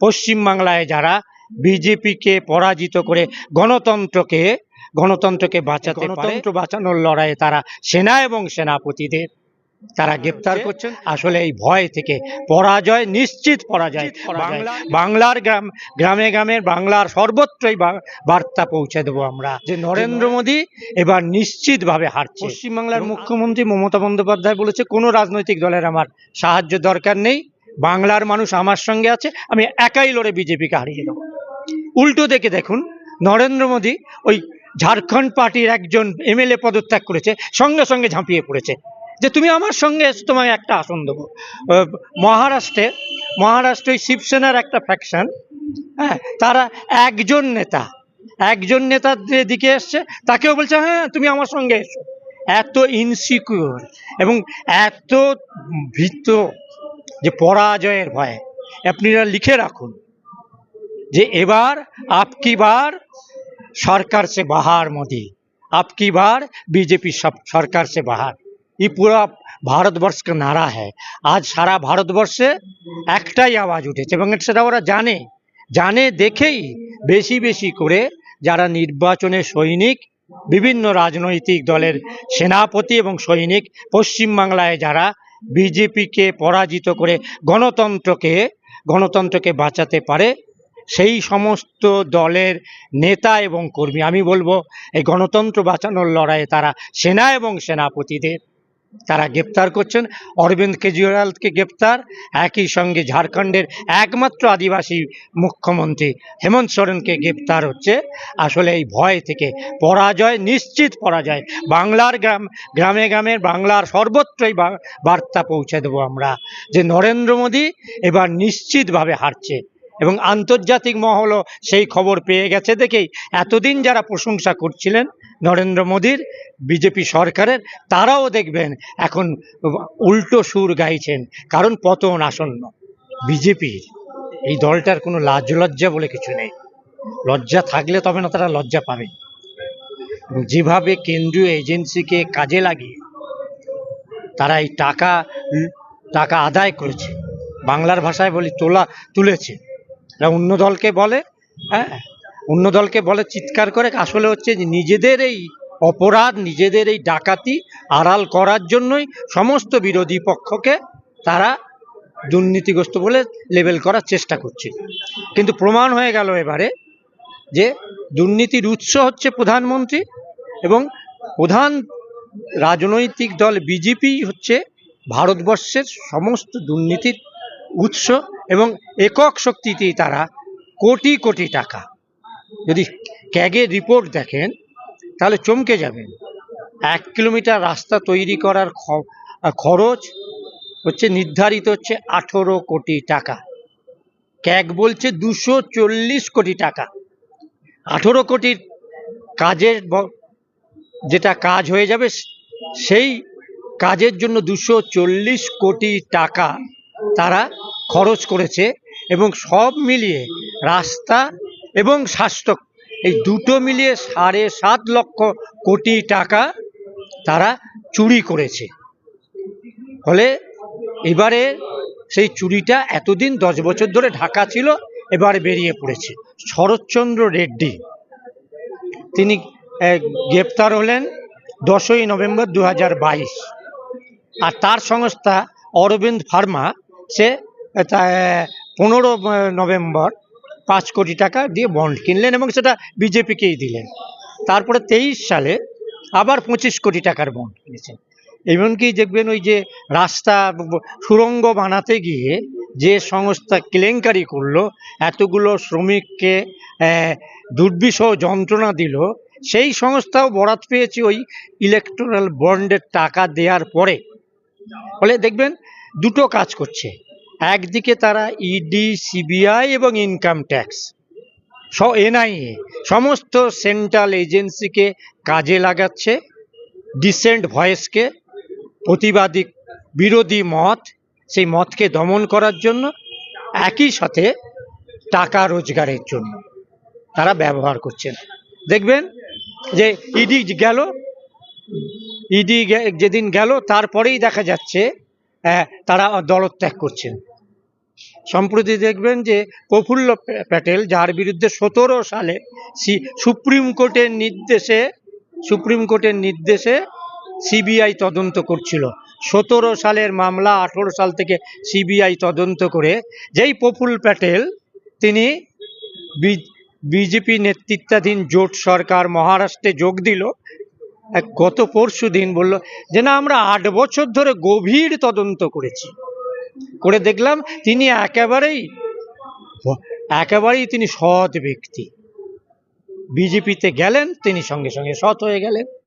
পশ্চিমবাংলায় যারা বিজেপিকে পরাজিত করে গণতন্ত্রকে গণতন্ত্রকে বাঁচাতে গণতন্ত্র বাঁচানোর লড়াইয়ে তারা সেনা এবং সেনাপতিদের তারা গ্রেপ্তার করছেন। আসলে এই ভয় থেকে পরাজয় নিশ্চিত পরাজয়। বাংলা বাংলার গ্রাম গ্রামে গ্রামে বাংলার সর্বত্রই বার্তা পৌঁছে দেবো আমরা। যে নরেন্দ্র মোদী এবার নিশ্চিতভাবে হারছে। পশ্চিমবাংলার মুখ্যমন্ত্রী মমতা বন্দ্যোপাধ্যায় বলেছে কোনো রাজনৈতিক দলের আমার সাহায্য দরকার নেই। বাংলার মানুষ আমার সঙ্গে আছে আমি একাই লড়ে বিজেপিকে হারিয়ে দেবো। উল্টো দেখে দেখুন নরেন্দ্র মোদী ওই ঝাড়খণ্ড পার্টির একজন এমএলএ পদত্যাগ করেছে সঙ্গে সঙ্গে ঝাঁপিয়ে পড়েছে। যে তুমি আমার সঙ্গে এসো, তোমায় একটা আসন দেবো। মহারাষ্ট্রে মহারাষ্ট্রে শিবসেনার একটা ফ্যাকশন হ্যাঁ তারা একজন নেতা একজন নেতার দিকে এসছে তাকেও বলছে হ্যাঁ তুমি আমার সঙ্গে এসো। এত ইনসিকিউর এবং এত ভীত পরাজয়ের ভয়ে আপনারা লিখে রাখুন যে এবার আপকি বার সরকার সে বাহার মোদি আপকি बार बीजेपी सब सरकार से बाहर ये पूरा ভারতবর্ষ का नारा है আজ সারা ভারতবর্ষে একটাই আওয়াজ উঠেছে এবং সেটা ওরা জানে জানে দেখেই বেশি বেশি করে যারা নির্বাচনে সৈনিক বিভিন্ন রাজনৈতিক দলের সেনাপতি এবং সৈনিক পশ্চিমবাংলায় যারা বিজেপিকে পরাজিত করে গণতন্ত্রকে গণতন্ত্রকে বাঁচাতে পারে সেই সমস্ত দলের নেতা এবং কর্মী, আমি বলব, এই গণতন্ত্র বাঁচানোর লড়াইয়ে তারা সেনা এবং সেনাপতিদের তারা গ্রেপ্তার করছেন। অরবিন্দ কেজরিওয়ালকে গ্রেপ্তার। একই সঙ্গে ঝাড়খণ্ডের একমাত্র আদিবাসী মুখ্যমন্ত্রী হেমন্ত সোরেনকে গ্রেপ্তার হচ্ছে। আসলে এই ভয় থেকে পরাজয়, নিশ্চিত পরাজয়। বাংলার গ্রাম, গ্রামে গ্রামে বাংলার সর্বত্রই বার্তা পৌঁছে দেবো আমরা যে নরেন্দ্র মোদী এবার নিশ্চিতভাবে হারছে এবং আন্তর্জাতিক মহলও সেই খবর পেয়ে গেছে দেখেই। এতদিন যারা প্রশংসা করছিলেন নরেন্দ্র মোদীর, বিজেপি সরকারের, তারাও দেখবেন এখন উল্টো সুর গাইছেন, কারণ পতন আসন্ন। বিজেপির, এই দলটার কোনো লাজ লজ্জা বলে কিছু নেই। লজ্জা থাকলে তবে না তারা লজ্জা পাবে। যেভাবে কেন্দ্রীয় এজেন্সিকে কাজে লাগিয়ে তারা এই টাকা টাকা আদায় করেছে, বাংলার ভাষায় বলি তোলা, তুলেছে। এরা অন্য দলকে বলে হ্যাঁ? অন্য দলকে বলে চিৎকার করে, আসলে হচ্ছে যে নিজেদের এই অপরাধ, নিজেদের এই ডাকাতি আড়াল করার জন্যই সমস্ত বিরোধী পক্ষকে তারা দুর্নীতিগ্রস্ত বলে লেবেল করার চেষ্টা করছে। কিন্তু প্রমাণ হয়ে গেল এবারে যে দুর্নীতির উৎস হচ্ছে প্রধানমন্ত্রী এবং প্রধান রাজনৈতিক দল বিজেপি হচ্ছে ভারতবর্ষের সমস্ত দুর্নীতির উৎস এবং একক শক্তিতেই তারা কোটি কোটি টাকা ক্যাগের রিপোর্ট দেখেন, তাহলে চমকে যাবেন। এক কিলোমিটার রাস্তা তৈরি করার খরচ হচ্ছে, নির্ধারিত হচ্ছে আঠেরো কোটি টাকা। ক্যাগ বলছে দুশো চল্লিশ কোটি টাকা। আঠেরো কোটির কাজের যেটা কাজ হয়ে যাবে, সেই কাজের জন্য দুশো চল্লিশ কোটি টাকা তারা খরচ করেছে এবং সব মিলিয়ে রাস্তা এবং স্বাস্থ্য। এই দুটো মিলিয়ে সাড়ে সাত লক্ষ কোটি টাকা তারা চুরি করেছে। ফলে এবারে সেই চুরিটা এতদিন দশ বছর ধরে ঢাকা ছিল, এবারে বেরিয়ে পড়েছে। শরৎচন্দ্র রেড্ডি, তিনি গ্রেপ্তার হলেন দশই নভেম্বর দু হাজার বাইশ। আর তার সংস্থা অরবিন্দ ফার্মা, সে পনেরো নভেম্বর পাঁচ কোটি টাকা দিয়ে বন্ড কিনলেন এবং সেটা বিজেপিকেই দিলেন। তারপরে তেইশ সালে আবার পঁচিশ কোটি টাকার বন্ড কিনেছেন। এমনকি দেখবেন ওই যে রাস্তা সুড়ঙ্গ বানাতে গিয়ে যে সংস্থা কেলেঙ্কারি করল, এতগুলো শ্রমিককে দুর্বিষহ যন্ত্রণা দিল, সেই সংস্থাও বরাত পেয়েছে ওই ইলেকট্রাল বন্ডের টাকা দেওয়ার পরে। ফলে দেখবেন দুটো কাজ করছে। একদিকে তারা ইডি সিবিআই এবং ইনকাম ট্যাক্স এনআইএ সমস্ত সেন্ট্রাল এজেন্সিকে কাজে লাগাচ্ছে ডিসেন্ট ভয়েসকে প্রতিবাদী বিরোধী মত, সেই মতকে দমন করার জন্য, একই সাথে টাকা রোজগারের জন্য তারা ব্যবহার করছেন দেখবেন যে ইডি গেল ইডি যেদিন গেল, তারপরেই দেখা যাচ্ছে তারা দলত্যাগ করছেন। সম্প্রতি দেখবেন যে প্রফুল্ল প্যাটেল, যার বিরুদ্ধে সতেরো সালে সুপ্রিম কোর্টের নির্দেশে, সুপ্রিম কোর্টের নির্দেশে সিবিআই তদন্ত করছিল। সতেরো সালের মামলা, আঠেরো সাল থেকে সিবিআই তদন্ত করে যেই প্রফুল প্যাটেল, তিনি বিজেপি নেতৃত্বাধীন জোট সরকার মহারাষ্ট্রে যোগ দিল গত পরশু দিন বলল, যে না, আমরা আট বছর ধরে গভীর তদন্ত করেছি। করে দেখলাম তিনি একেবারেই একেবারেই তিনি সৎ ব্যক্তি। বিজেপিতে গেলেন, তিনি সঙ্গে সঙ্গে সৎ হয়ে গেলেন।